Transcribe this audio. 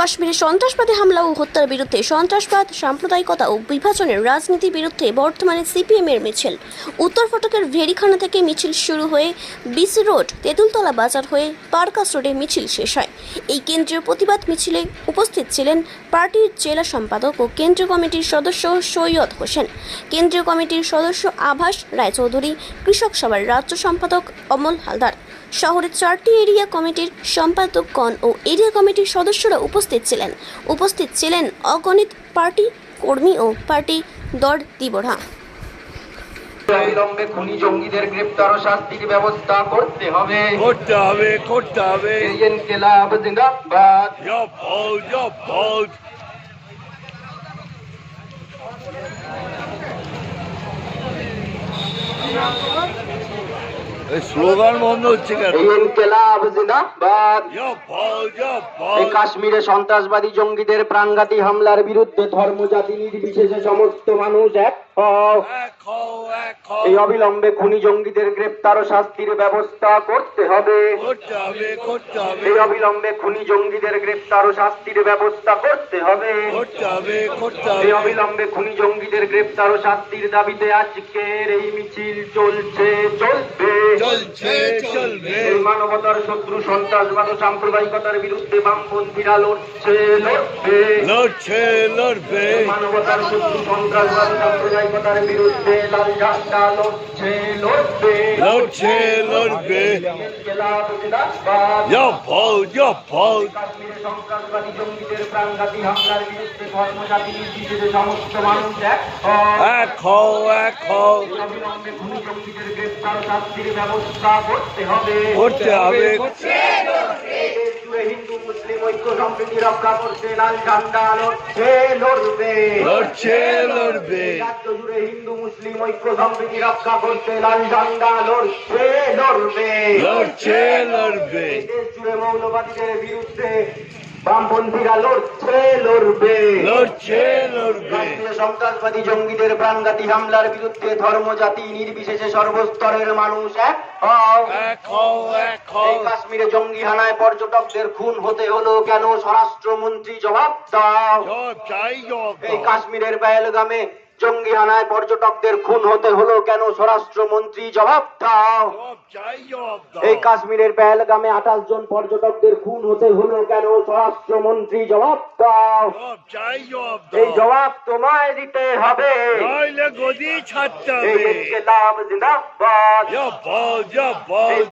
কাশ্মীরে সন্ত্রাসবাদী হামলা ও হত্যার বিরুদ্ধে সন্ত্রাসবাদ, সাম্প্রদায়িকতা ও বিভাজনের রাজনীতির বিরুদ্ধে বর্তমানে সিপিএমের মিছিল। উত্তর ফটকের ভেরিখানা থেকে মিছিল শুরু হয়ে বিসি রোড, তেঁতুলতলা বাজার হয়ে পার্কাস রোডে মিছিল শেষ হয়। এই কেন্দ্রীয় প্রতিবাদ মিছিলে উপস্থিত ছিলেন পার্টির জেলা সম্পাদক ও কেন্দ্রীয় কমিটির সদস্য সৈয়দ হোসেন। কেন্দ্রীয় কমিটির সদস্য আভাস রায়চৌধুরী, কৃষক সভার রাজ্য সম্পাদক অমল হালদার। শহরের চারটি এরিয়া কমিটির সম্পাদকগণ ও এরিয়া কমিটির সদস্যরা উপস্থিত ছিলেন। উপস্থিত ছিলেন অগণিত পার্টি কর্মী ও পার্টি দর দিবড়া। অবিলম্বে খুনি জঙ্গিদের গ্রেপ্তার ও শাস্তির ব্যবস্থা করতে হবে। করতে হবে করতে হবে। ইনকিলাব জিন্দাবাদ। স্লোগান বন্ধ হচ্ছে কেন? কাশ্মীরে সন্ত্রাসবাদী জঙ্গিদের প্রাণঘাতী হামলার বিরুদ্ধে নির্বিশেষে সমস্ত মানুষ এক এই অবিলম্বে খুনি জঙ্গিদের গ্রেপ্তার ও শাস্তির ব্যবস্থা করতে হবে। এই অবিলম্বে খুনি জঙ্গিদের গ্রেপ্তার ও শাস্তির ব্যবস্থা করতে হবে। এই অবিলম্বে খুনি জঙ্গিদের গ্রেপ্তার ও শাস্তির দাবিতে আজকের এই মিছিল চলছে চলবে। চলছে চলবে। এই মানবতার শত্রু সন্ত্রাসবাদ ও সাম্প্রদায়িকতার বিরুদ্ধে বামপন্থীরা লড়ছে লড়বে। লড়ছে লড়বে। মানবতার শত্রু সন্ত্রাসবাদ ও সাম্প্রদায়িকতার বিরুদ্ধে লাল ঝান্ডা লড়ছে লড়বে। লড়ছে লড়বে। জব ফৌজ কাশ্মীরে সন্ত্রাসবাদী জঙ্গিদের প্রাণঘাতী হামলার বিরুদ্ধে ধর্মজাতি নির্বিশেষে সমস্ত মানুষ এক এক হও এক হও। অবিলম্বে খুনি জঙ্গিদের গ্রেপ্তার শাস্তির ব্যবস্থা করতে হবে। করতে হবে। হিন্দু মুসলিম ঐক্য সম্প্রীতি রক্ষা করতে লাল ঝান্ডা লড়ছে লড়বে। লড়ছে লড়বে। রাজ্য জুড়ে হিন্দু মুসলিম ঐক্য সম্প্রীতি রক্ষা করতে লাল ঝান্ডা লড়ছে লড়বে। লড়ছে লড়বে। দেশ জুড়ে মৌলবাদীদের বিরুদ্ধে বামপন্থীরা লড়ছে লড়বে। লড়ছে লড়বে সন্ত্রাসবাদী জঙ্গিদের প্রাণঘাতী হামলার বিরুদ্ধে ধর্ম জাতি নির্বিশেষে সর্বস্তরের মানুষ এক কাশ্মীরে জঙ্গি হানায় পর্যটকদের খুন হতে হলো কেন? স্বরাষ্ট্রমন্ত্রী জবাব দাও। এই কাশ্মীরের পেহেলগামে জঙ্গি হানায় পর্যটকদের খুন হতে হলো কেন? স্বরাষ্ট্রমন্ত্রী জবাব দাও। এই কাশ্মীরের পেহেলগামে আঠাশ জন পর্যটকদের খুন হতে হলো কেন? স্বরাষ্ট্রমন্ত্রী জবাব দাও। এই জবাব তোমায় দিতে হবে। গদি ছাড়তে এই হবে।